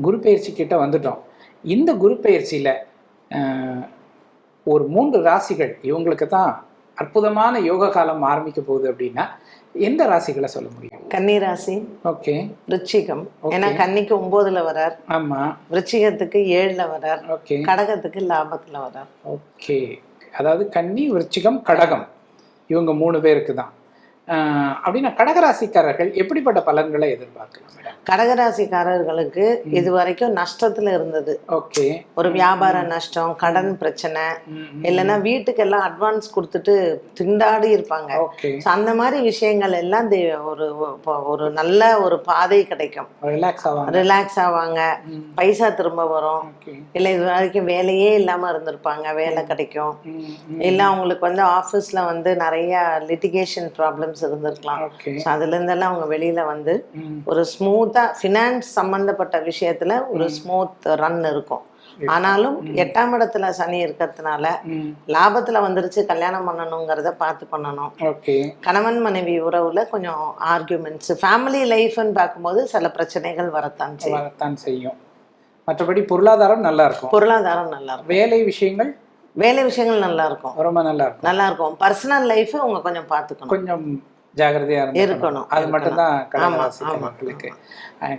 குரு பயிற்சி கிட்ட வந்துட்டோம். இந்த குரு பயிற்சியில ஒரு மூன்று ராசிகள் இவங்களுக்கு தான் அற்புதமான யோக காலம் ஆரம்பிக்க போகுது அப்படின்னா எந்த ராசிகளை சொல்ல முடியும்? கன்னிராசி ஓகே. விருச்சிகம் ஏன்னா கன்னிக்கு ஒன்பதுல வரார். ஆமா. விருச்சிகத்துக்கு ஏழுல வரார். ஓகே. கடகத்துக்கு லாபத்துல வரார். ஓகே. அதாவது கன்னி விருச்சிகம் கடகம். இவங்க மூணு பேருக்கு தான். அப்படின்னா கடகராசிக்காரர்கள் எப்படிப்பட்ட பலன்களை எதிர்பார்க்கலாம் கடகராசிக்காரர்களுக்கு இது வரைக்கும் நஷ்டத்துல இருந்தது. ஓகே. ஒரு வியாபார நஷ்டம் கடன் பிரச்சனை இல்லைன்னா வீட்டுக்கெல்லாம் அட்வான்ஸ் கொடுத்துட்டு திண்டாடி இருப்பாங்க. அந்த மாதிரி விஷயங்கள் எல்லாம் ஒரு ஒரு- நல்ல ஒரு பாதை கிடைக்கும். ரிலாக்ஸ் ஆவாங்க. ரிலாக்ஸ் ஆவாங்க. பைசா திரும்ப வரும். இல்லை இது வரைக்கும் வேலையே இல்லாம இருந்திருப்பாங்க. வேலை கிடைக்கும். இல்லை அவங்களுக்கு வந்து ஆஃபீஸ்ல வந்து நிறைய லிட்டிகேஷன் ப்ராப்ளம்ஸ் இருந்திருக்கலாம் ஓகே ஸோ அதுல இருந்தெல்லாம் அவங்க வெளியில வந்து. ஒரு ஸ்மூத்தா ஃபினான்ஸ் சம்பந்தப்பட்ட விஷயத்துல ஒரு ஸ்மூத் ரன் இருக்கும். ஆனாலும் எட்டாம் இடத்துல சனி இருக்கிறதுனால. லாபத்துல வந்துருச்சு கல்யாணம் பண்ணணுங்கிறத பார்த்து பண்ணணும். கணவன் மனைவி உறவுல கொஞ்சம் ஆர்கியூமெண்ட்ஸ் ஃபேமிலி லைஃப்னு பார்க்கும்போது சில பிரச்சனைகள் வரத்தான் செய்யும். வரத்தான் செய்யும். மற்றபடி பொருளாதாரம் நல்லா இருக்கும் பொருளாதாரம் நல்லா இருக்கும் வேலை விஷயங்கள்? வேலை விஷயங்கள் நல்லா இருக்கும் ரொம்ப நல்லா இருக்கும் நல்லா இருக்கும் பர்சனல் லைஃப் உங்க கொஞ்சம் பார்த்துக்கணும். கொஞ்சம் ஜாகிரதையா. இருக்கணும், அது. மட்டும்தான் கடகராசி மக்களுக்கு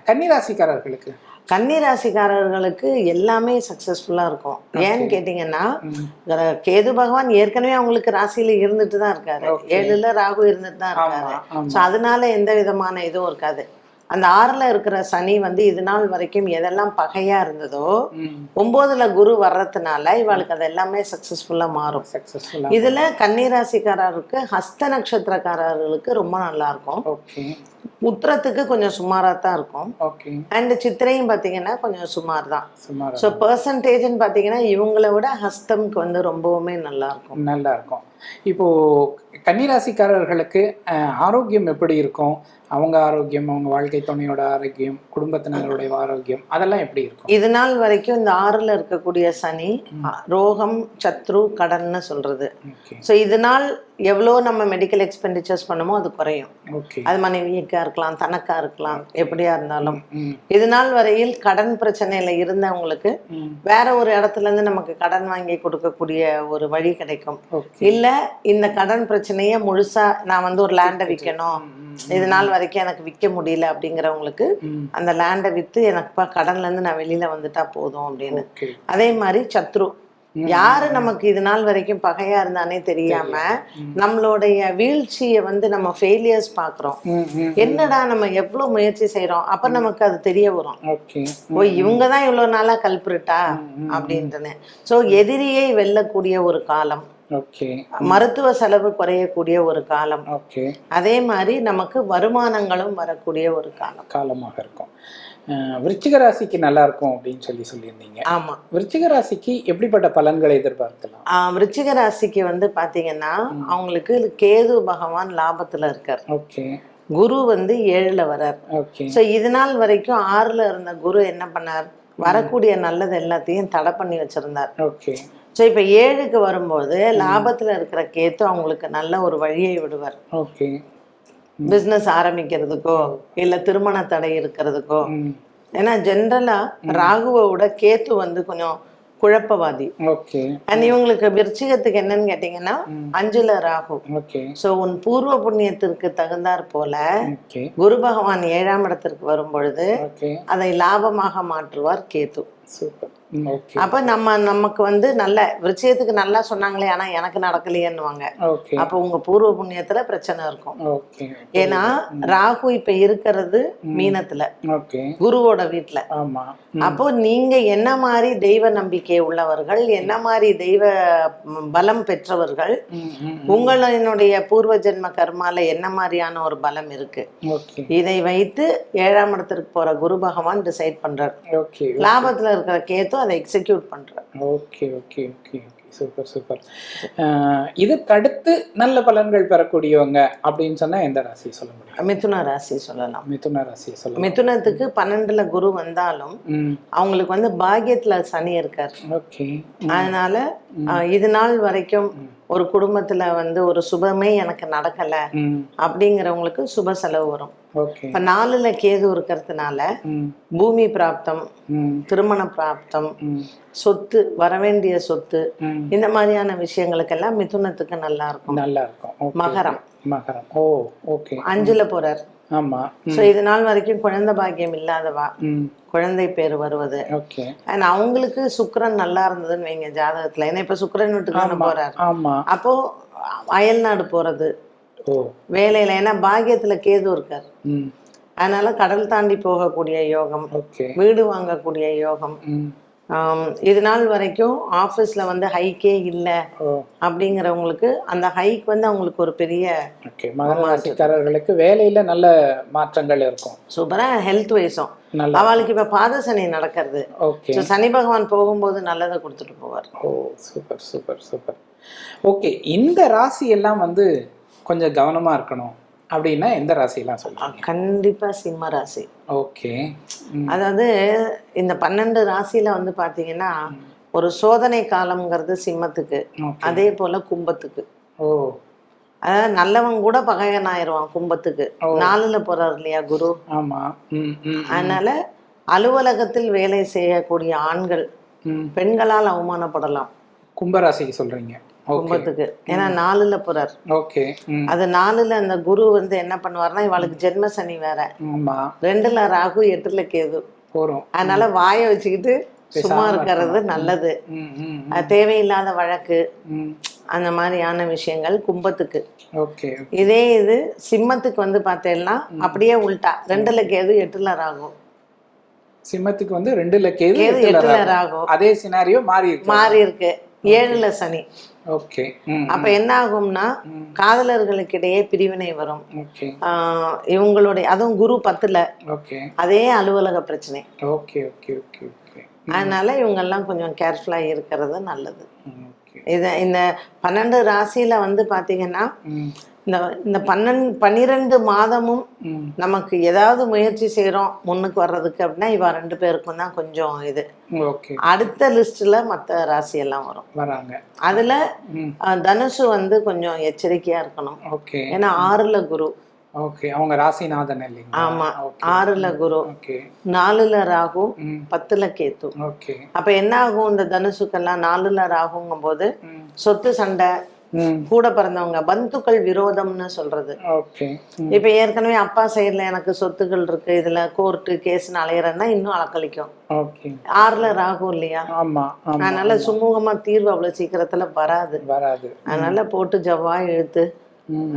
கன்னிராசிக்காரர்களுக்கு? கன்னி ராசிக்காரர்களுக்கு எல்லாமே சக்சஸ்ஃபுல்லா இருக்கும். ஏன்னு கேட்டீங்கன்னா கேது பகவான் ஏற்கனவே அவங்களுக்கு ராசியில இருந்துட்டு தான் இருக்காரு. ஏழுல ராகு இருந்துட்டு தான் இருக்காரு. ஸோ அதனால எந்த விதமான இதுவும் இருக்காது. அந்த ஆறுல இருக்கிற சனி வந்து இது நாள் வரைக்கும் எதெல்லாம் பகையா இருந்ததோ ஒன்பதுல குரு வர்றதுனால இவளுக்கு அது எல்லாமே சக்சஸ்ஃபுல்லா மாறும். இதுல கன்னிராசிக்காரருக்கு ஹஸ்த நட்சத்திரக்காரர்களுக்கு ரொம்ப நல்லா இருக்கும் உத்திரத்துக்கு கொஞ்சம் சுமாரா தான் இருக்கும். அண்ட் சித்திரையும் பார்த்தீங்கன்னா கொஞ்சம் சுமார் தான். ஸோ பர்சன்டேஜ்னு பார்த்தீங்கன்னா இவங்கள விட ஹஸ்தம்க்கு வந்து ரொம்பவுமே நல்லா இருக்கும் நல்லா இருக்கும் இப்போ கன்னிராசிக்காரர்களுக்கு ஆரோக்கியம் எப்படி இருக்கும்? அவங்க ஆரோக்கியம் அவங்க வாழ்க்கை துணையோட ஆரோக்கியம் குடும்பத்தினருடைய ஆரோக்கியம் அதெல்லாம் எப்படி இருக்கும்? இது நாள் வரைக்கும் இந்த ஆறுல இருக்கக்கூடிய சனி ரோகம் சத்ரு கடன்னு சொல்றது. ஸோ இது நாள் எவ்வளோ நம்ம மெடிக்கல் எக்ஸ்பெண்டிச்சர்ஸ் பண்ணுமோ அது குறையும். அது மனைவிக்கா இருக்கலாம் தனக்கா இருக்கலாம் எப்படியா இருந்தாலும். இது நாள் வரையில் கடன் பிரச்சனையில இருந்தவங்களுக்கு வேற ஒரு இடத்துல இருந்து நமக்கு கடன் வாங்கி கொடுக்கக்கூடிய ஒரு வழி கிடைக்கும். இல்ல இந்த கடன் பிரச்சனையை முழுசா நான் வந்து ஒரு லேண்டை விற்கணும் இது நாள் வரைக்கும் எனக்கு விற்க முடியல அப்படிங்கிறவங்களுக்கு அந்த லேண்டை வித்து எனக்கு கடன்ல இருந்து நான் வெளியில வந்துட்டா போதும் அப்படின்னு. அதே மாதிரி சத்ரு. யாரு நமக்கு இது நாள் வரைக்கும் பகையா இருந்தானே தெரியாம நம்மளுடைய வீழ்ச்சியை வந்து நம்ம ஃபெயிலியர்ஸ் பாக்குறோம் என்னடா நம்ம எவ்வளவு முயற்சி செய்றோம்? அப்ப நமக்கு அது தெரிய வரும். ஓ இவங்க தான் இவ்வளவு நாளா கல்பிரிட்டா? அப்படின்ட்டுன்னு ஸோ எதிரியை வெல்லக்கூடிய ஒரு காலம். மருத்துவ செலவு குறையக்கூடிய ஒரு காலம். ஓகே அதே மாதிரி நமக்கு வருமானங்களும் வரக்கூடிய ஒரு காலம். காலமாக இருக்கும். விருச்சிக ராசிக்கு நல்லா இருக்கும் அப்படின்னு சொல்லி சொல்லியிருந்தீங்க. ஆமா. விருச்சிக ராசிக்கு எப்படிப்பட்ட பலன்களை எதிர்பார்க்கலாம்? விருச்சிக ராசிக்கு வந்து பாத்தீங்கன்னா அவங்களுக்கு கேது பகவான் லாபத்துல இருக்கார். ஓகே குரு வந்து ஏழுல வரார். ஓகே ஸோ இது நாள் வரைக்கும் ஆறுல இருந்த குரு என்ன பண்ணார்? வரக்கூடிய நல்லது எல்லாத்தையும் தடை பண்ணி வச்சிருந்தார். ஓகே ஸோ இப்போ ஏழுக்கு வரும்போது லாபத்துல இருக்கிற கேத்து அவங்களுக்கு நல்ல ஒரு வழியை விடுவார். ஓகே. பிஸ்னஸ் ஆரம்பிக்கிறதுக்கோ இல்ல திருமண தடை இருக்கிறதுக்கோ. ஏன்னா ஜென்ரலா ராகுவை விட கேத்து வந்து கொஞ்சம் குழப்பவாதி. ஓகே. அண்ட் இவங்களுக்கு விருச்சிகத்துக்கு என்னன்னு கேட்டீங்கன்னா அஞ்சுல ராகு. ஓகே. ஸோ உன் பூர்வ புண்ணியத்திற்கு தகுந்தாற் போல குரு பகவான் ஏழாம் இடத்திற்கு வரும் பொழுது அதை லாபமாக மாற்றுவார் கேது சூப்பர். அப்ப நம்ம நமக்கு வந்து நல்ல விருச்சிகத்துக்கு நல்லா சொன்னாங்களே ஆனா எனக்கு நடக்கலையேன்னுவாங்க. அப்ப உங்க பூர்வ புண்ணியத்துல பிரச்சனை இருக்கும். ஏன்னா ராகு இப்ப இருக்கிறது மீனத்துல. குருவோட வீட்டுல ஆமா. அப்போ நீங்க என்ன மாதிரி தெய்வ நம்பிக்கை உள்ளவர்கள் என்ன மாதிரி தெய்வ பலம் பெற்றவர்கள் உங்களினுடைய பூர்வ ஜென்ம கர்மால என்ன மாதிரியான ஒரு பலம் இருக்கு? இதை வைத்து ஏழாம் இடத்திற்கு போற குரு பகவான் டிசைட் பண்றார். லாபத்துல இருக்கிற கேத்து அதை எக்ஸிக்யூட் பண்றார் okay okay okay okay super super இதுக்கு அடுத்து நல்ல பலன்கள் பெறக்கூடியவங்க அப்படின்னு சொன்னா எந்த ராசியை சொல்ல முடியும்? மிதுன ராசி சொல்லலாம். மிதுன ராசியை சொல்ல மிதுனத்துக்கு பன்னெண்டுல குரு வந்தாலும் அவங்களுக்கு வந்து பாக்கியத்துல சனி இருக்கார். ஓகே அதனால இது நாள் வரைக்கும் ஒரு குடும்பத்துல வந்து ஒரு சுபமே எனக்கு நடக்கல அப்படிங்கிறவங்களுக்கு சுப செலவு வரும். இப்ப நாலுல கேது இருக்கிறதுனால பூமி பிராப்தம் திருமண பிராப்தம் சொத்து வரவேண்டிய சொத்து இந்த மாதிரியான விஷயங்களுக்கெல்லாம் மிதுனத்துக்கு நல்லா இருக்கும் நல்லா இருக்கும் மகரம். மகரம். Oh okay. அஞ்சுல போறார். ஆமா. ஸோ இது நாள் வரைக்கும் குழந்தை பாக்கியம் இல்லாதவா? குழந்தை பேர் வருவது. ஓகே. அண்ட் அவங்களுக்கு சுக்கிரன் நல்லா இருந்ததுன்னு வைங்க ஜாதகத்துல. ஏன்னா இப்ப சுக்கிரன் வீட்டுக்கு போறாரு. அப்போ அயல்நாடு போறது. வேலையில ஏன்னா பாக்கியத்துல கேது இருக்கார். அதனால கடல் தாண்டி போகக்கூடிய யோகம் வீடு வாங்கக்கூடிய யோகம். இது நாள் வரைக்கும் ஆஃபீஸில் வந்து ஹைக்கே இல்லை அப்படிங்கிறவங்களுக்கு அந்த ஹைக் வந்து அவங்களுக்கு ஒரு பெரிய ஓகே. மகர ராசிக்காரர்களுக்கு வேலையில நல்ல மாற்றங்கள் இருக்கும். சூப்பராக ஹெல்த் வைஸும் அவளுக்கு இப்போ பாத சனி நடக்கிறது சனி பகவான் போகும்போது நல்லதை கொடுத்துட்டு போவார். ஓ சூப்பர் சூப்பர் சூப்பர். ஓகே. இந்த ராசி எல்லாம் வந்து கொஞ்சம் கவனமா இருக்கணும் அப்படின்னா எந்த ராசியெல்லாம் சொல்லுவாங்க கண்டிப்பா சிம்ம ராசி. ஓகே. அதாவது இந்த பன்னெண்டு ராசியில வந்து பாத்தீங்கன்னா ஒரு சோதனை காலம்ங்கிறது சிம்மத்துக்கு அதே போல கும்பத்துக்கு. ஓ. அதாவது நல்லவன் கூட பகையன் ஆயிடுவான் கும்பத்துக்கு. நாலுல போறார் இல்லையா குரு? ஆமா. அதனால அலுவலகத்தில் வேலை செய்யக்கூடிய ஆண்கள் பெண்களால் அவமானப்படலாம். கும்பராசிக்கு சொல்றீங்க? கும்பத்துக்கு ஏன்னா நாலுல போறார். ஓகே. அது நாலுல அந்த குரு வந்து என்ன பண்ணுவார்னா இவளுக்கு ஜென்ம சனி வேற. ரெண்டுல ராகு எட்டுல கேது. போறோம். அதனால வாயை வச்சுக்கிட்டு சும்மா இருக்கிறது நல்லது. தேவையில்லாத வழக்கு. அந்த மாதிரியான விஷயங்கள் கும்பத்துக்கு. ஓகே. இதே இது சிம்மத்துக்கு வந்து பார்த்தேன்னா அப்படியே உல்டா. ரெண்டுல கேது எட்டுல ராகும் சிம்மத்துக்கு வந்து ரெண்டுல கேது எட்டுல எட்டுல ராகு. ராகும் அதே சினாரியோ மாறி இருக்கு. மாறி இருக்கு. ஏழுல சனி. ஓகே அப்ப என்ன ஆகும்னா காதலர்களுக்கு இடையே பிரிவினை வரும். இவங்களுடைய அதுவும் குரு பத்துல. அதே அலுவலக பிரச்சனை. ஓகே ஓகே ஓகே அதனால இவங்கெல்லாம் கொஞ்சம் கேர்ஃபுல்லா இருக்கிறது நல்லது. இத இந்த பன்னெண்டு ராசியில வந்து பாத்தீங்கன்னா இந்த இந்த பன்னெண்டு பன்னிரெண்டு மாதமும் நமக்கு ஏதாவது முயற்சி செய்றோம் முன்னுக்கு வர்றதுக்கு அப்படின்னா இவ ரெண்டு பேருக்கும் தான் கொஞ்சம் இது. ஓகே. அடுத்த லிஸ்ட்ல மற்ற ராசி எல்லாம் வரும். வராங்க. அதுல தனுசு வந்து கொஞ்சம் எச்சரிக்கையா இருக்கணும். ஓகே. ஏன்னா ஆறுல குரு. ஓகே. அவங்க ராசிநாதன் இல்லைங்களா? ஆமா. ஆறுல குரு. ஓகே. நாலுல ராகு பத்துல கேத்து. ஓகே. அப்ப என்ன ஆகும் இந்த தனுசுக்கெல்லாம் நாலுல ராகுங்கும் போது சொத்து சண்டை கூட பிறந்தவங்க பந்துக்கள் விரோதம்னு சொல்றது. இப்ப ஏற்கனவே அப்பா சைடுல எனக்கு சொத்துக்கள் இருக்கு இதுல கோர்ட்டு கேஸ்னு அலையிறேன்னா இன்னும் அலக்களிக்கும் ஆறுல ராகு இல்லையா? அதனால சுமூகமா தீர்வு அவ்வளவு சீக்கிரத்துல வராது. வராது. அதனால போட்டு ஜவ்வா இழுத்து.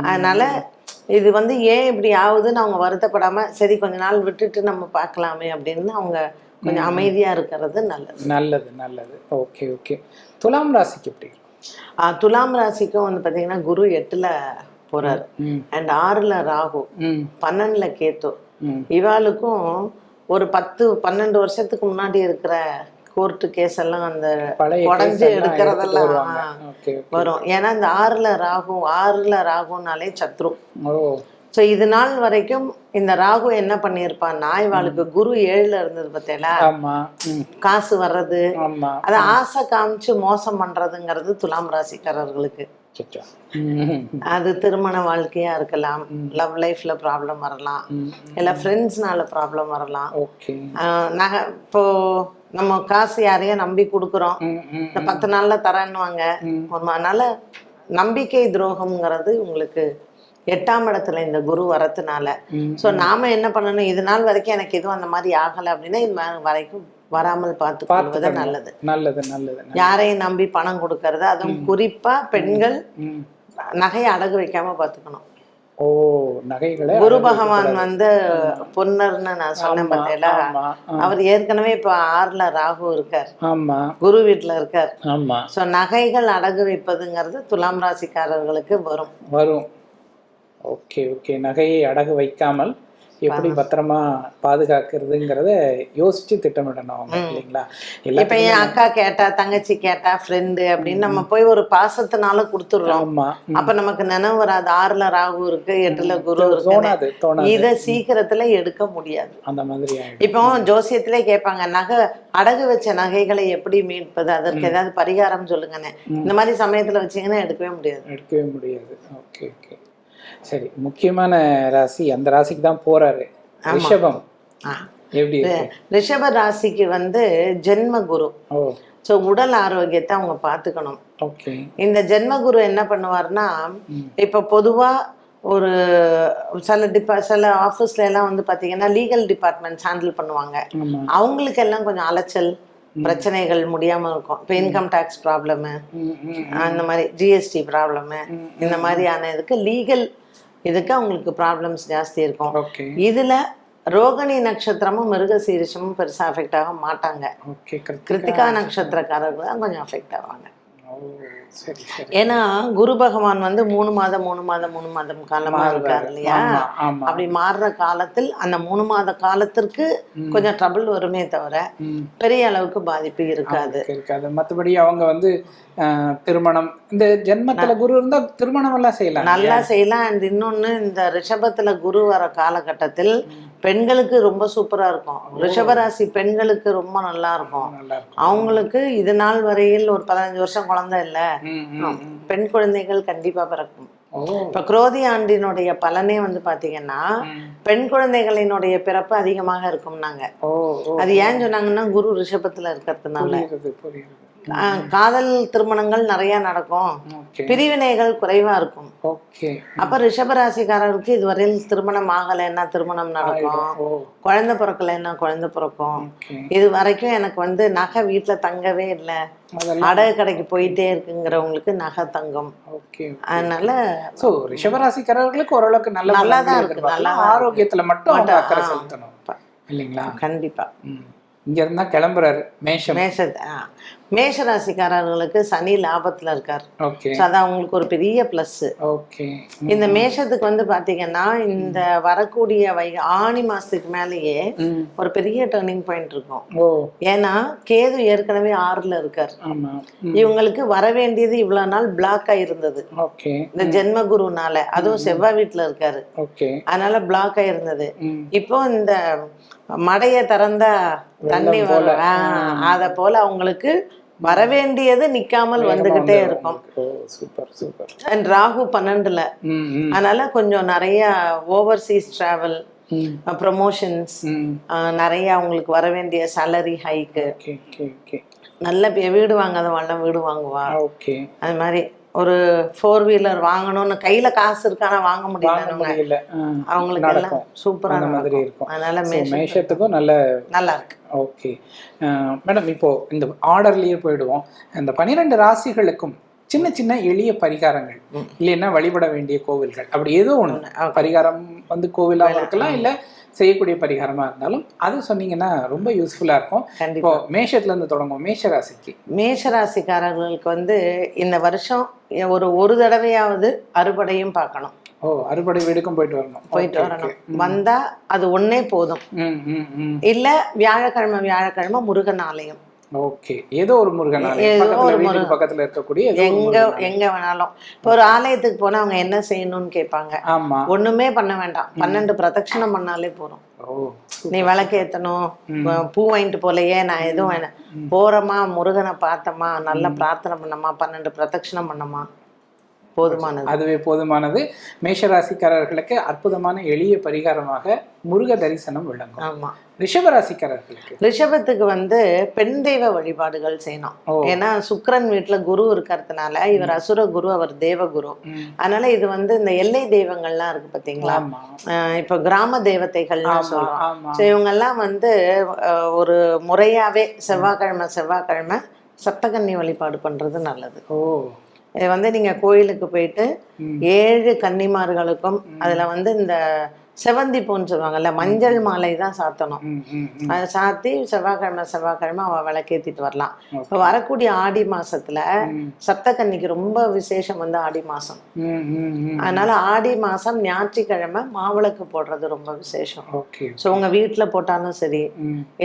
அதனால இது வந்து ஏன் இப்படி ஆகுதுன்னு அவங்க வருத்தப்படாம சரி கொஞ்ச நாள் விட்டுட்டு நம்ம பார்க்கலாமே அப்படின்னு அவங்க கொஞ்சம் அமைதியா இருக்கிறது நல்லது. நல்லது நல்லது. Okay okay. துலாம் ராசிக்கு எப்படி துலாம் ராசிக்கும் வந்து பாத்தீங்கன்னா குரு எட்டுல போறாரு. அண்ட் ஆறுல ராகு. பன்னெண்டுல கேத்து. இவாளுக்கும் ஒரு பத்து பன்னெண்டு வருஷத்துக்கு முன்னாடி இருக்கிற கோர்ட்டு கேஸ் எல்லாம் அந்த உடஞ்சு எடுக்கிறதெல்லாம் வரும். ஏன்னா இந்த ஆறுல ராகு ஆறுல ராகுனாலே சத்ரு. ஸோ இது நாள் வரைக்கும் இந்த ராகு என்ன பண்ணியிருப்பான்னா இவாளுக்கு குரு ஏழுல இருந்தது ம். காசு வர்றது அதை ஆசை காமிச்சு மோசம் பண்றதுங்கிறது துலாம் ராசிக்காரர்களுக்கு. அது திருமண வாழ்க்கையா இருக்கலாம். லவ் லைஃப்ல ப்ராப்ளம் வரலாம். இல்ல ஃப்ரெண்ட்ஸ்னால ப்ராப்ளம் வரலாம். நகை இப்போ நம்ம காசு யாரையும் நம்பி கொடுக்குறோம். இந்த பத்து நாள்ல தரேன்னுவாங்க. ம். ஒரு அதனால நம்பிக்கை துரோகம்ங்கிறது உங்களுக்கு எட்டாம் இடத்துல இந்த குரு வரதுனால ம் ஸோ நாம என்ன பண்ணணும்? இது நாள் வரைக்கும் எனக்கு எதுவும் அந்த மாதிரி ஆகலை அப்படின்னா இது வரைக்கும் வராமல் பார்த்து கொள்வது. நல்லது. நல்லது நல்லது. யாரையும் நம்பி பணம் கொடுக்கறது அதுவும் குறிப்பா பெண்கள் நகையை அடகு வைக்காம பார்த்துக்கணும். ஓ நகைகளை குரு பகவான். வந்து பொன்னர்னு நான் சொன்னேன் ஆ, அவர் ஏற்கனவே இப்போ ஆறுல ராகு இருக்கார். ஆமா. குரு வீட்டுல இருக்கார். ஆமா. ஸோ நகைகள் அடகு வைப்பதுங்கிறது துலாம் ராசிக்காரர்களுக்கு வரும். வரும். Okay okay. நகையை அடகு வைக்காமல் எப்படி பத்திரமா பாதுகாக்கிறதுங்கிறத யோசிச்சு திட்டமிடணும் அவங்க இல்லைங்களா? இப்ப என் அக்கா கேட்டா தங்கச்சி கேட்டா ஃப்ரெண்டு அப்படின்னு நம்ம போய் ஒரு பாசத்தினால கொடுத்துடுறோம். ஆமா அப்ப நமக்கு நினைவு வராது. ஆறுல ராகு இருக்கு எட்டுல குரு இருக்கு. இத சீக்கிரத்துல எடுக்க முடியாது. அந்த மாதிரி இப்போ ஜோசியத்திலே கேட்பாங்க நகை அடகு வச்ச நகைகளை எப்படி மீட்பது? அதற்கு ஏதாவது பரிகாரம் சொல்லுங்கன்னு. இந்த மாதிரி சமயத்துல வச்சீங்கன்னா எடுக்கவே முடியாது. எடுக்கவே முடியாது. Okay okay. சரி முக்கியமான ராசி அந்த ராசிக்கு தான் போறாரு. ரிஷபம். எப்படி ரிஷப ராசிக்கு வந்து ஜென்ம குரு ஸோ உடல் ஆரோக்கியத்தை அவங்க பார்த்துக்கணும். இந்த ஜென்மகுரு என்ன பண்ணுவார்னா. இப்போ பொதுவா ஒரு சில டிபா சில ஆஃபீஸ்ல எல்லாம் வந்து பாத்தீங்கன்னா லீகல் டிபார்ட்மெண்ட்ஸ் ஹேண்டில் பண்ணுவாங்க. அவங்களுக்கு எல்லாம் கொஞ்சம் அலைச்சல் பிரச்சனைகள் முடியாம இருக்கும். இப்போ இன்கம் டேக்ஸ் ப்ராப்ளமு அந்த மாதிரி ஜிஎஸ்டி ப்ராப்ளமு இந்த மாதிரியான இதுக்கு லீகல் இதுக்கு அவங்களுக்கு ப்ராப்ளம்ஸ் ஜாஸ்தி இருக்கும். இதுல ரோகிணி நட்சத்திரமும் மிருக சீரிஷமும் பெருசா அஃபெக்ட் ஆக மாட்டாங்க. கிருத்திகா நட்சத்திரக்காரர்கள் தான் கொஞ்சம் அஃபெக்ட் ஆவாங்க. ஏன்னா குரு பகவான் வந்து மூணு மாதம் மூணு மாதம் மூணு மாதம் காலமா இருக்காரு இல்லையா? அப்படி மாறுற காலத்தில் அந்த மூணு மாத காலத்திற்கு. கொஞ்சம் ட்ரபிள் வருமே தவிர பெரிய அளவுக்கு பாதிப்பு இருக்காது. இருக்காது. மத்தபடி அவங்க வந்து திருமணம் இந்த ஜென்மத்துல குரு இருந்தா திருமணம் எல்லாம் செய்யலாம் நல்லா செய்யலாம். அண்ட் இன்னொன்னு இந்த ரிஷபத்துல குரு வர காலகட்டத்தில் பெண்களுக்கு ரொம்ப சூப்பரா இருக்கும். ரிஷபராசி பெண்களுக்கு ரொம்ப நல்லா இருக்கும். அவங்களுக்கு இது நாள் வரையில் ஒரு பதினஞ்சு வருஷம் குழந்தை இல்ல. பெண் குழந்தைகள் கண்டிப்பா பிறக்கும். இப்ப குரோதி ஆண்டினுடைய பலனே வந்து பாத்தீங்கன்னா. பெண் குழந்தைகளினுடைய பிறப்பு அதிகமாக இருக்கும்னாங்க. அது ஏன் சொன்னாங்கன்னா குரு ரிஷபத்துல இருக்கிறதுனால. காதல் திருமணங்கள் நிறைய நடக்கும். பிரிவினைகள் குறைவா இருக்கும். அப்ப ரிஷபராசிக்காரருக்கு இதுவரையில் திருமணம் ஆகலைன்னா திருமணம் நடக்கும்? குழந்தை பிறக்கலைன்னா குழந்தை பிறக்கும்? இது வரைக்கும் எனக்கு வந்து நகை வீட்டுல தங்கவே இல்லை. அடகு கடைக்கு போயிட்டே இருக்குங்கிறவங்களுக்கு நகை தங்கம். அதனால சோ ரிஷபராசிக்காரர்களுக்கு ஓரளவுக்கு நல்ல நல்லா தான் இருக்கு. நல்லா ஆரோக்கியத்துல மட்டும் அக்கறை. செலுத்தணும். இல்லைங்களா? கண்டிப்பா. இங்க இருந்தா கிளம்புறாரு. மேஷம். மேஷ மேஷ ராசிக்காரர்களுக்கு சனி லாபத்துல இருக்கார். ஓகே So அது அவங்களுக்கு ஒரு பெரிய பிளஸ் இந்த மேஷத்துக்கு வந்து பாத்தீங்கன்னா இந்த வரக்கூடிய வை ஆணி மாசத்துக்கு மேலேயே. ஒரு பெரிய டேர்னிங் பாயிண்ட் இருக்கும். ஏன்னா கேது ஏற்கனவே ஆறுல இருக்கார். இவங்களுக்கு வர வேண்டியது இவ்வளவு நாள் பிளாக் ஆயிருந்தது இந்த ஜென்ம குருனால அதுவும் செவ்வாய் வீட்டுல இருக்காரு. அதனால பிளாக் ஆயிருந்தது. இப்போ இந்த மடைய திறந்தா தண்ணி அத போல அவங்களுக்கு வரவேண்டியது நிக்காமல் வந்துகிட்டே இருக்கும். Super super. And ராகு பன்னெண்டுல. அதனால கொஞ்சம் நிறைய ஓவர்சீஸ் டிராவல் ப்ரமோஷன்ஸ் நிறைய அவங்களுக்கு வர வேண்டிய சேலரி ஹைக்கு நல்ல வீடு வாங்காதவங்க வீடு வாங்குவா ஓகே. அது மாதிரி ஒரு ஃபோர் வீலர் வாங்கணும்னு கையில காசு இருக்கானா வாங்க முடியல அவங்களுக்கு எல்லாம் நடக்கும். சூப்பரா அந்த மாதிரி இருக்கும். அதனால மேஷத்துக்கும் நல்ல நல்லா இருக்கு. ஓகே மேடம் இப்போ இந்த ஆர்டர்லயே போயிடுவோம். இந்த பன்னிரெண்டு ராசிகளுக்கும் சின்ன சின்ன எளிய பரிகாரங்கள். இல்லைன்னா வழிபட வேண்டிய கோவில்கள். அப்படி ஏதோ Okay. பரிகாரம் வந்து கோவிலாகவும் இருக்கலாம் இல்ல செய்யக்கூடிய பரிகாரமா இருந்தாலும் அது சொன்னீங்கன்னா ரொம்ப யூஸ்ஃபுல்லா இருக்கும். இப்போ கண்டிப்பா. மேஷத்துல இருந்து தொடங்கும் மேஷ ராசிக்கு மேஷ ராசிக்காரர்களுக்கு வந்து இந்த வருஷம் ஒரு ஒரு தடவையாவது அறுபடையும் பார்க்கணும். ஓ அறுபடை வீடுக்கும் போயிட்டு வரணும். போயிட்டு வரணும். வந்தா அது ஒண்ணே போதும். இல்ல வியாழக்கிழமை வியாழக்கிழமை முருகன் ஆலயம். ஓகே. ஏதோ ஒரு முருகன். ஏதோ ஒரு முருகன். பக்கத்துல இருக்கக்கூடிய எங்க. எங்க வேணாலும். இப்போ ஒரு ஆலயத்துக்கு போனா அவங்க என்ன செய்யணும்னு கேட்பாங்க. ஆமா. ஒண்ணுமே பண்ண வேண்டாம். பன்னெண்டு பிரதட்சணம் பண்ணாலே போதும். ஓ நீ விளக்கேத்தணும் பூ வாங்கிட்டு போலையே நான் எதுவும் வேணாம். போறோமா முருகனை பார்த்தோமா நல்லா பிரார்த்தனை பண்ணோமா பன்னெண்டு பிரதட்சணம் பண்ணோமா? போதுமானது. அதுவே போதுமானது. மேஷராசிக்காரர்களுக்கு அற்புதமான எளிய பரிகாரமாக முருக தரிசனம் விளங்கும். ஆமா. ரிஷபராசிக்காரர்களுக்கு? ரிஷபத்துக்கு வந்து பெண் தெய்வ வழிபாடுகள் செய்யணும். ஏன்னா சுக்கிரன் வீட்டுல குரு இருக்கிறதுனால இவர் அசுர குரு அவர் தேவகுரு ம். அதனால இது வந்து இந்த எல்லை தெய்வங்கள்லாம் இருக்கு பாத்தீங்களா? இப்ப கிராம தேவதைகள்லாம் சொல்றோம். ஸோ இவங்கெல்லாம் வந்து ஒரு முறையாவே செவ்வாய்க்கிழமை செவ்வாய்க்கிழமை சப்தகன்னி வழிபாடு பண்றது நல்லது. ஓ. இது வந்து நீங்க கோயிலுக்கு போயிட்டு. ஏழு கன்னிமார்களுக்கும் அதுல வந்து இந்த செவந்தி பூன்னு சொல்லுவாங்கல்ல மஞ்சள் மாலை தான் சாத்தணும். அதை சாத்தி செவ்வாய்க்கிழமை செவ்வாய்க்கிழமை அவ விளக்கேத்திட்டு வரலாம். இப்போ வரக்கூடிய ஆடி மாசத்துல. சப்தகன்னிக்கு ரொம்ப விசேஷம் வந்து ஆடி மாசம். அதனால ஆடி மாசம் ஞாயிற்றுக்கிழமை மாவிளக்கு போடுறது ரொம்ப விசேஷம் ஸோ உங்க வீட்டுல போட்டாலும் சரி.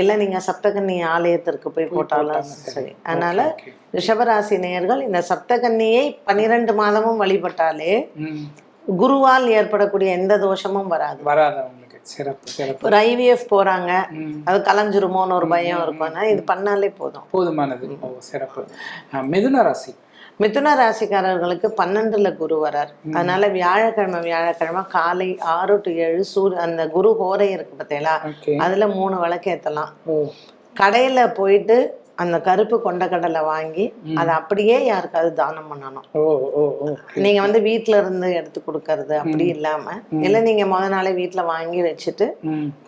இல்ல நீங்க சப்தகன்னி ஆலயத்திற்கு போய் போட்டாலும் சரி அதனால. ரிஷபராசி நேயர்கள் இந்த சப்தகன்னியை பன்னிரண்டு மாதமும் வழிபட்டாலே. குருவால் ஏற்படக்கூடிய எந்த தோஷமும் வராது. வராது அவங்களுக்கு. சிறப்பு சிறப்பு. ஒரு ஐவிஎஃப் போறாங்க. அது கலைஞ்சிருமோன்னு ஒரு பயம் இருக்கும்னா இது பண்ணாலே போதும். போதுமானது. சிறப்பு. மிதுன ராசி. மிதுன ராசிக்காரர்களுக்கு பன்னெண்டுல குரு வரார். அதனால வியாழக்கிழமை வியாழக்கிழமை காலை ஆறு டு ஏழு சூரிய அந்த குரு ஹோரை இருக்கு பார்த்தீங்களா அதுல மூணு விளக்கு ஏத்தலாம். கடையில போயிட்டு அந்த கருப்பு கொண்டக்கடலை வாங்கி அதை அப்படியே யாருக்காவது தானம் பண்ணணும். நீங்க வந்து வீட்ல இருந்து எடுத்து கொடுக்கறது அப்படி இல்லாம இல்ல நீங்க முத நாளே வீட்ல வாங்கி வச்சுட்டு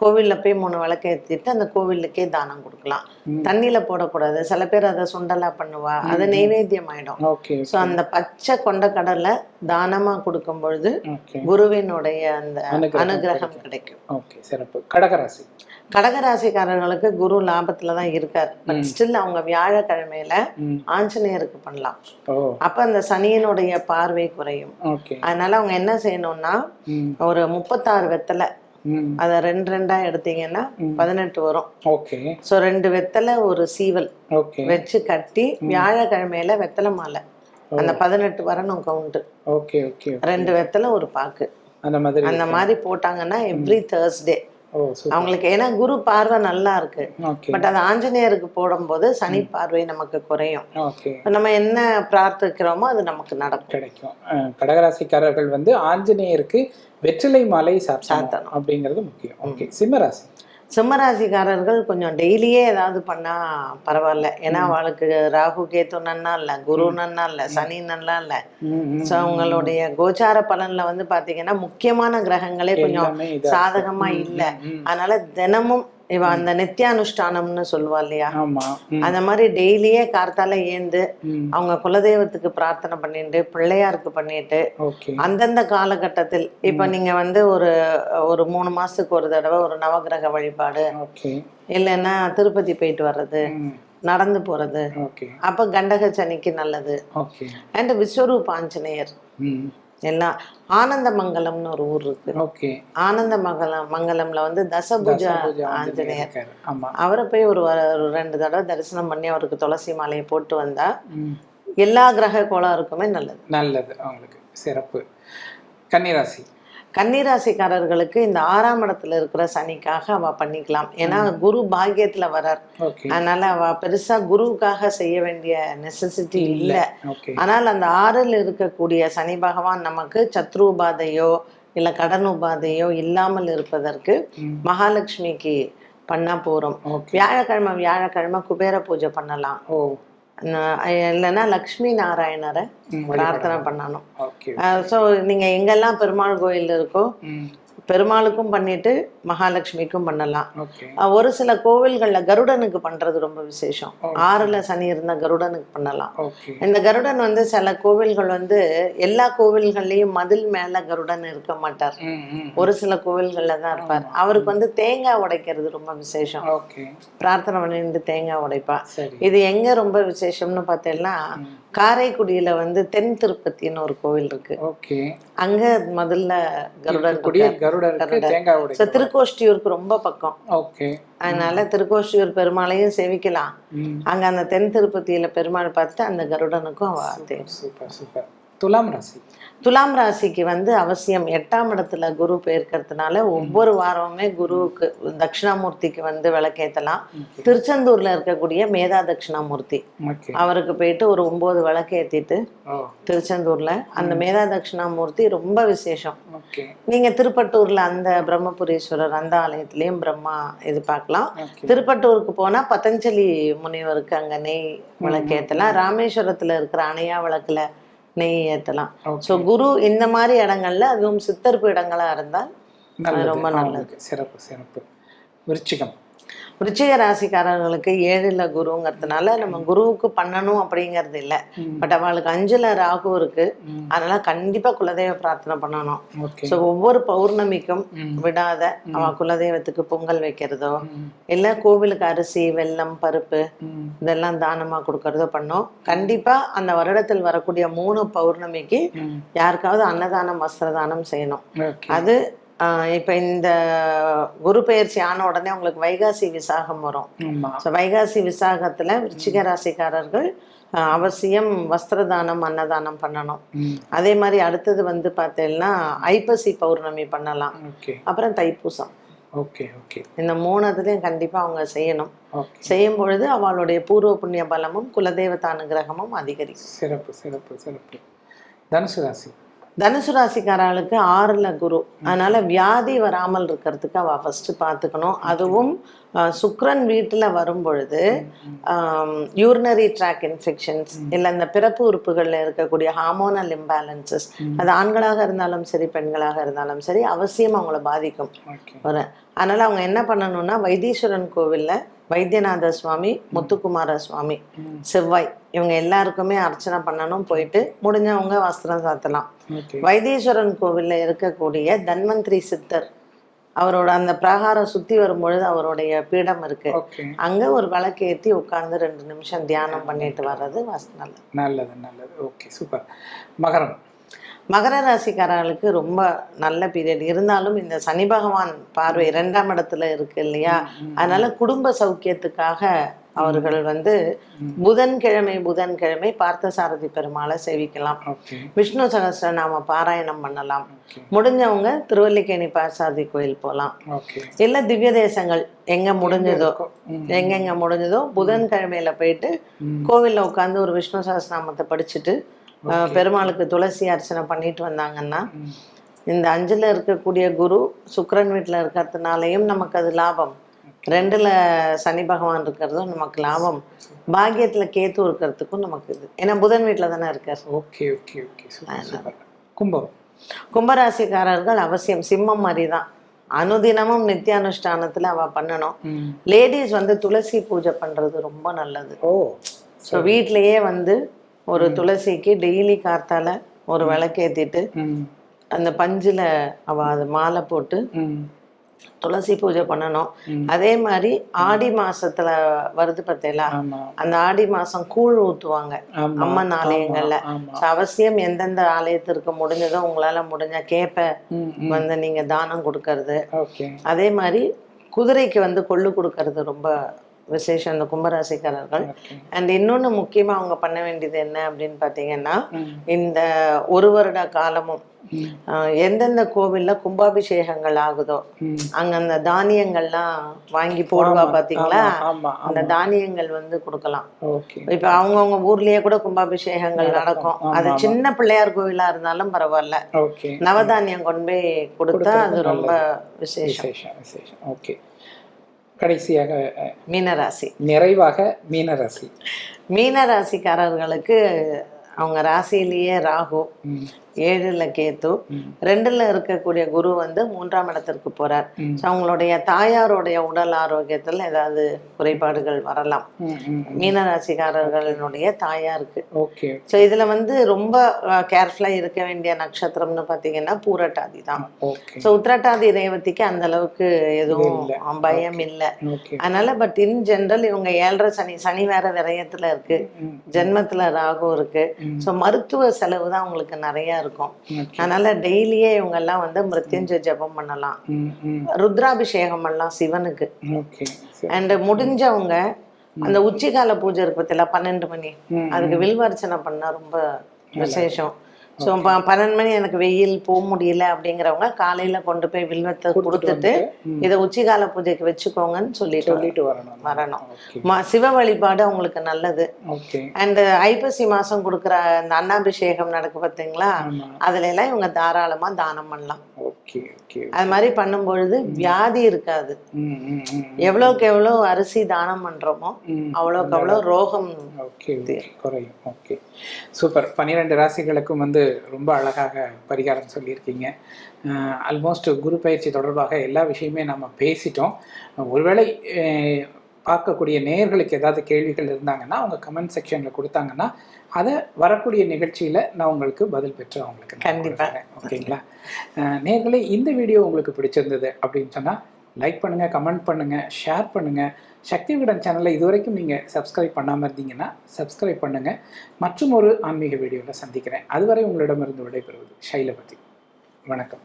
கோவில்ல போய் மூணு விளக்கு ஏத்திட்டு அந்த கோவிலுக்கே தானம் கொடுக்கலாம். தண்ணியில போடக்கூடாது. சில பேர் அதை சுண்டலா பண்ணுவா. அது நெய்வேத்தியம் ஆயிடும் ஸோ அந்த பச்சை கொண்டக்கடலை தானமா கொடுக்கும் பொழுது குருவினுடைய அந்த அனுகிரகம் கிடைக்கும். சிறப்பு. கடகராசி. கடகராசிக்காரர்களுக்கு குரு லாபத்துல தான் இருக்காரு பட் ஸ்டில் அவங்க வியாழக்கிழமையில ஆஞ்சநேயருக்கு பண்ணலாம். அப்ப அந்த சனியினுடைய பார்வை குறையும். அதனால அவங்க என்ன செய்யணும்னா ஒரு முப்பத்தாறு வெத்தலை அதை ரெண்டு ரெண்டா எடுத்தீங்கன்னா பதினெட்டு வரும். ஓகே. ஸோ ரெண்டு வெத்தலை ஒரு சீவல் வச்சு கட்டி வியாழக்கிழமையில வெத்தலை மாலை. அந்த பதினெட்டு வரணும் கவுண்ட் ஓகே ஓகே ரெண்டு வெத்தலை ஒரு பாக்கு. அந்த மாதிரி அந்த மாதிரி போட்டாங்கன்னா எவ்ரி தேர்ஸ்டே அவங்களுக்கு ஏன்னா குரு பார்வை நல்லா இருக்கு. பட் அது ஆஞ்சநேயருக்கு போடும்போது சனி பார்வை நமக்கு குறையும். நம்ம என்ன பிரார்த்திக்கிறோமோ அது நமக்கு நடக்கும். கிடைக்கும். கடகராசிக்காரர்கள் வந்து ஆஞ்சநேயருக்கு வெற்றிலை மாலை சாத்தணும். அப்படிங்கிறது முக்கியம். ஓகே. சிம்மராசி. சிம்மராசிக்காரர்கள் கொஞ்சம் டெய்லியே ஏதாவது பண்ணா பரவாயில்ல. ஏன்னா அவளுக்கு ராகு கேத்து நன்னா இல்லை குரு நன்னா இல்லை சனி நல்லா இல்லை. ஸோ அவங்களுடைய கோச்சார பலன்ல வந்து பாத்தீங்கன்னா முக்கியமான கிரகங்களே கொஞ்சம் சாதகமா இல்லை. அதனால தினமும் இவ அந்த நித்தியானுஷ்டானம்னு சொல்லுவா இல்லையா? அந்த மாதிரி டெய்லியே கார்த்தால ஏந்து. அவங்க குலதெய்வத்துக்கு பிரார்த்தனை பண்ணிட்டு பிள்ளையாருக்கு பண்ணிட்டு அந்தந்த காலகட்டத்தில் இப்ப நீங்க வந்து ஒரு ஒரு மூணு மாசத்துக்கு ஒரு தடவை ஒரு நவகிரக வழிபாடு இல்லைன்னா திருப்பதி போயிட்டு வர்றது நடந்து போறது அப்ப கண்டக சனிக்கு நல்லது அண்ட் விஸ்வரூப ஆஞ்சநேயர். ம், எல்லாம் ஆனந்த மங்கலம்னு ஒரு ஊர் இருக்கு. ஓகே. ஆனந்த மங்கலம் மங்கலம்ல வந்து தசபுஜா பூஜை ஆஞ்சநேயர். அவரை போய் ஒரு ரெண்டு தடவை தரிசனம் பண்ணி அவருக்கு துளசி மாலையை போட்டு வந்தா எல்லா கிரக கோளாறுக்குமே நல்லது. நல்லது அவங்களுக்கு. சிறப்பு. கன்னிராசி. கன்னிராசிக்காரர்களுக்கு இந்த ஆறாம் இடத்துல இருக்கிற சனிக்காக அவ பண்ணிக்கலாம். ஏன்னா குரு பாக்கியத்துல வரார். அதனால அவ பெருசா குருவுக்காக செய்ய வேண்டிய நெசசிட்டி இல்ல. ஆனால் அந்த ஆறில் இருக்கக்கூடிய சனி பகவான் நமக்கு சத்ரு உபாதையோ இல்ல கடன் உபாதையோ இல்லாமல் இருப்பதற்கு. மகாலட்சுமிக்கு பண்ணா போறோம். வியாழக்கிழமை வியாழக்கிழமை குபேர பூஜை பண்ணலாம். ஓ. இல்லைன்னா லக்ஷ்மி நாராயணரை பிரார்த்தனை பண்ணணும். ஸோ நீங்க எங்கெல்லாம் பெருமாள் கோயில் இருக்கோ பெருமாளுக்கும் பண்ணிட்டு மகாலட்சுமிக்கும் பண்ணலாம். ஒரு சில கோவில்கள்ல கருடனுக்கு பண்றது ரொம்ப விசேஷம். ஆறுல சனி இருந்த கருடனுக்கு பண்ணலாம். இந்த கருடன் வந்து சில கோவில்கள் வந்து எல்லா கோவில்கள்லயும் மதில் மேல கருடன் இருக்க மாட்டார். ஒரு சில கோவில்கள்ல தான் இருப்பார். அவருக்கு வந்து தேங்காய் உடைக்கிறது ரொம்ப விசேஷம். பிரார்த்தனை பண்ணிட்டு தேங்காய் உடைப்பா. இது எங்க ரொம்ப விசேஷம்னு பார்த்தீங்கன்னா காரைக்குடியில வந்து தென் திருப்பதின்னு ஒரு கோவில் இருக்கு. ஓகே. அங்க முதல்ல கருடன் கருடன். So, திருக்கோஷ்டியூருக்கு ரொம்ப பக்கம். ஓகே. அதனால திருக்கோஷ்டியூர் பெருமாளையும் சேவிக்கலாம். அங்க அந்த தென் திருப்பதியில பெருமாள் பார்த்துட்டு அந்த கருடனுக்கும் அவ சூப்பர் சூப்பர். துலாம் ராசி. துலாம் ராசிக்கு வந்து அவசியம் எட்டாம் இடத்துல குரு போயிருக்கிறதுனால ஒவ்வொரு வாரமுமே குருவுக்கு தட்சிணாமூர்த்திக்கு வந்து விளக்கேத்தலாம். ஓகே. திருச்செந்தூர்ல இருக்கக்கூடிய மேதா தட்சிணாமூர்த்தி. அவருக்கு போயிட்டு ஒரு ஒன்பது விளக்கேத்திட்டு ஓ. திருச்செந்தூர்ல அந்த மேதா தட்சிணாமூர்த்தி ரொம்ப விசேஷம். நீங்க திருப்பட்டூர்ல அந்த பிரம்மபுரீஸ்வரர் அந்த ஆலயத்திலயும் பிரம்மா இது பார்க்கலாம். திருப்பட்டூருக்கு போனா பதஞ்சலி முனிவருக்கு அங்க நெய் விளக்கேத்தலாம். ராமேஸ்வரத்துல இருக்கிற அணையா விளக்குல நெய் ஓகே ஸோ குரு இந்த மாதிரி இடங்கள்ல அதுவும் சித்தர்ப்பு இடங்களா இருந்தால் ரொம்ப நல்லது. சிறப்பு சிறப்பு. விருச்சிகம். விருச்சிக ராசிக்காரர்களுக்கு ஏழுல குருங்கிறதுனால நம்ம குருவுக்கு பண்ணணும் அப்படிங்கிறது இல்லை. பட் அவளுக்கு அஞ்சுல ராகு இருக்கு. அதனால கண்டிப்பா குலதெய்வ பிரார்த்தனை பண்ணணும் ஸோ ஒவ்வொரு பௌர்ணமிக்கும். விடாத அவ குலதெய்வத்துக்கு பொங்கல் வைக்கிறதோ. இல்ல கோவிலுக்கு அரிசி வெல்லம் பருப்பு. இதெல்லாம் தானமா கொடுக்கறதோ பண்ணோம் கண்டிப்பா அந்த வருடத்தில் வரக்கூடிய மூணு பௌர்ணமிக்கு. யாருக்காவது அன்னதானம் வஸ்திரதானம் செய்யணும் அது இப்ப இந்த குரு பெயர்ச்சி ஆன உடனே உங்களுக்கு வைகாசி விசாகம் வரும். ஸோ வைகாசி விசாகத்துல விருச்சிக ராசிக்காரர்கள் அவசியம் வஸ்திரதானம் அன்னதானம் பண்ணணும். அதே மாதிரி அடுத்தது வந்து பார்த்தீங்கன்னா ஐப்பசி பௌர்ணமி பண்ணலாம். ஓகே. அப்புறம் தைப்பூசம். Okay okay. இந்த மூணுத்துலையும் கண்டிப்பா அவங்க செய்யணும். செய்யும் பொழுது அவளுடைய பூர்வ புண்ணிய பலமும் குலதெய்வத்த அனுகிரகமும் அதிகரிக்கும். சிறப்பு சிறப்பு சிறப்பு. தனுசு ராசி. தனுசு ராசிக்காரர்களுக்கு ஆறுல குரு. அதனால வியாதி வராமல் இருக்கிறதுக்கு அவ ஃபர்ஸ்ட் பார்த்துக்கணும் அதுவும் அஹ், சுக்கிரன் வீட்டுல வரும் பொழுது யூரினரி ட்ராக் இன்ஃபெக்ஷன்ஸ் இல்லை இந்த பிறப்பு உறுப்புகளில் இருக்கக்கூடிய ஹார்மோனல் இம்பேலன்சஸ் அது ஆண்களாக இருந்தாலும் சரி பெண்களாக இருந்தாலும் சரி அவசியம் அவங்கள பாதிக்கும். அதனால அவங்க என்ன பண்ணணும்னா வைத்தீஸ்வரன் கோவில்ல வைத்தியநாத சுவாமி முத்துக்குமார சுவாமி. செவ்வாய் இவங்க எல்லாருக்குமே அர்ச்சனை பண்ணணும் போயிட்டு முடிஞ்சவங்க வஸ்திரம் சாத்தலாம். வைத்தீஸ்வரன் கோவில்ல இருக்கக்கூடிய தன்வந்திரி சித்தர் அவரோட அந்த பிரகாரம் சுத்தி வரும்பொழுது அவருடைய பீடம் இருக்கு. அங்க ஒரு விளக்கு ஏத்தி உட்கார்ந்து ரெண்டு நிமிஷம் தியானம் பண்ணிட்டு வர்றது நல்லது. நல்லது நல்லது. Okay super. மகரம். மகர ராசிக்காரர்களுக்கு ரொம்ப நல்ல பீரியட் இருந்தாலும் இந்த சனி பகவான் பார்வை இரண்டாம் இடத்துல இருக்கு இல்லையா? அதனால குடும்ப சௌக்கியத்துக்காக அவர்கள் வந்து புதன்கிழமை புதன்கிழமை பார்த்தசாரதி பெருமாளை சேவிக்கலாம். விஷ்ணு சகஸ்ரநாம பாராயணம் பண்ணலாம். முடிஞ்சவங்க திருவல்லிக்கேணி பார்த்தசாரதி கோயில் போகலாம் இல்ல திவ்ய தேசங்கள் எங்க முடிஞ்சதோ. எங்கெங்க முடிஞ்சதோ புதன்கிழமையில போயிட்டு. கோவில்ல உட்காந்து ஒரு விஷ்ணு சகஸ்ரநாமத்தை படிச்சுட்டு பெருமாளுக்கு துளசி அர்ச்சனை பண்ணிட்டு வந்தாங்கன்னா. இந்த அஞ்சுல இருக்கக்கூடிய குரு சுக்கிரன் வீட்டுல இருக்கிறதுனாலையும் நமக்கு அது லாபம். ரெண்டுல சனி பகவான் இருக்கிறதும் நமக்கு லாபம். பாக்கியத்துல கேத்து இருக்கிறதுக்கும் நமக்கு இது. ஏன்னா புதன் வீட்டுல தானே இருக்கார். Okay okay okay. கும்பம். கும்பராசிக்காரர்கள் அவசியம். சிம்மம் மாதிரி தான் அனுதினமும் நித்தியானுஷ்டானத்துல அவ பண்ணணும். லேடிஸ் வந்து துளசி பூஜை பண்றது ரொம்ப நல்லது. ஓ ஸோ வீட்லயே வந்து ஒரு துளசிக்கு டெய்லி காத்தால ஒரு விளக்கேத்திட்டு அந்த பஞ்சுல அவ அது மாலை போட்டு துளசி பூஜை பண்ணணும். அதே மாதிரி ஆடி மாசத்துல வருது பார்த்தீங்களா அந்த ஆடி மாசம் கூழ் ஊத்துவாங்க. அம்மன் ஆலயங்கள்ல. அவசியம் எந்தெந்த ஆலயத்திற்கு முடிஞ்சதோ உங்களால முடிஞ்ச கேப்ப வந்து நீங்க தானம் கொடுக்கறது. அதே மாதிரி குதிரைக்கு வந்து கொள்ளு கொடுக்கறது ரொம்ப விசேஷம் இந்த கும்பராசிக்காரர்கள். அண்ட் இன்னொன்று முக்கியமாக அவங்க பண்ண வேண்டியது என்ன அப்படின்னு பார்த்தீங்கன்னா இந்த ஒரு வருட காலமும் எந்தெந்த கோவில்ல கும்பாபிஷேகங்கள் ஆகுதோ அங்க அந்த தானியங்கள்லாம் வாங்கி போடுவா பாத்தீங்களா? அந்த தானியங்கள் வந்து கொடுக்கலாம். இப்ப அவங்கவுங்க ஊர்லயே கூட கும்பாபிஷேகங்கள் நடக்கும். அது சின்ன பிள்ளையார் கோவிலா இருந்தாலும் பரவாயில்ல. நவதானியம் கொண்டு போய் கொடுத்தா அது ரொம்ப விசேஷம். ஓகே கடைசியாக மீனராசி. நிறைவாக மீனராசி. மீன ராசிக்காரர்களுக்கு அவங்க ராசியிலேயே ராகு. ஏழுல கேத்து. ரெண்டுல இருக்கக்கூடிய குரு வந்து மூன்றாம் இடத்திற்கு போறார். அவங்களுடைய தாயாருடைய உடல் ஆரோக்கியத்துல ஏதாவது குறைபாடுகள் வரலாம். ம் ம் மீன ராசிக்காரர்களினுடைய தாயாருக்கு. ஓகே. ஸோ இதுல வந்து ரொம்ப கேர்ஃபுல்லா இருக்க வேண்டிய நட்சத்திரம்னு பாத்தீங்கன்னா பூரட்டாதி தான். ஸோ உத்திரட்டாதி ரேவதிக்கு அந்த அளவுக்கு எதுவும் பயம் இல்லை. அதனால பட் இன் ஜென்ரல் இவங்க ஏழரை சனி சனி வேற விரயத்துல இருக்கு. ஜென்மத்துல ராகு இருக்கு. ஸோ மருத்துவ செலவு தான் அவங்களுக்கு நிறைய இருக்கும். அதனால டெய்லியே இவங்க எல்லாம் வந்து மிருத்யுஞ்சய ஜெபம் பண்ணலாம். ருத்ராபிஷேகம் பண்ணலாம் சிவனுக்கு. அண்ட் முடிஞ்சவங்க அந்த உச்சிகால பூஜை இருக்கு பத்தில பன்னெண்டு மணி. அதுக்கு வில்வர்ச்சனை பண்ணா ரொம்ப விசேஷம். ஸோ பன்னெண்டு மணி எனக்கு வெயில் போக முடியல அப்படிங்கிறவங்க காலையில கொண்டு போய் வில்வத்தை கொடுத்துட்டு. இதை உச்சிகால பூஜைக்கு வச்சுக்கோங்கன்னு சொல்லிட்டு சொல்லிட்டு வரணும். வரணும். சிவ வழிபாடு அவங்களுக்கு நல்லது. அண்ட் ஐப்பசி மாசம் கொடுக்குற அந்த அன்னாபிஷேகம் நடக்கு பார்த்தீங்களா? அதுல எல்லாம் இவங்க தாராளமா தானம் பண்ணலாம். அது மாதிரி பண்ணும்பொழுது வியாதி இருக்காது. எவ்வளவுக்கு எவ்வளவு அரிசி தானம் பண்றோமோ அவ்வளவுக்கு அவ்வளவு ரோகம் குறையும். ஓகே. சூப்பர். பன்னிரெண்டு ராசிகளுக்கும் வந்து ரொம்ப அழகாக பரிகாரம் சொல்லியிருக்கீங்க ஆல்மோஸ்ட் குரு பயிற்சி தொடர்பாக எல்லா விஷயமே நம்ம பேசிட்டோம் ஒருவேளை பார்க்கக்கூடிய நேயர்களுக்கு ஏதாவது கேள்விகள் இருந்தாங்கன்னா அவங்க கமெண்ட் செக்ஷனில் கொடுத்தாங்கன்னா அதை வரக்கூடிய நிகழ்ச்சியில் நான் உங்களுக்கு பதில் பெற்று அவங்களுக்கு நான் கண்டிப்பா. கொடுக்குறேன். ஓகேங்களா அஹ், நேயர்களே இந்த வீடியோ உங்களுக்கு பிடிச்சிருந்தது அப்படின்னு சொன்னால் லைக் பண்ணுங்கள் கமெண்ட் பண்ணுங்கள் ஷேர் பண்ணுங்கள் சக்தி விகடன் சேனலை இதுவரைக்கும் நீங்கள் சப்ஸ்கிரைப் பண்ணாமல் இருந்தீங்கன்னா சப்ஸ்கிரைப் பண்ணுங்கள் மற்றும் ஒரு ஆன்மீக வீடியோவில் சந்திக்கிறேன். அதுவரை உங்களிடமிருந்து விடைபெறுவது ஷைலபதி. வணக்கம்.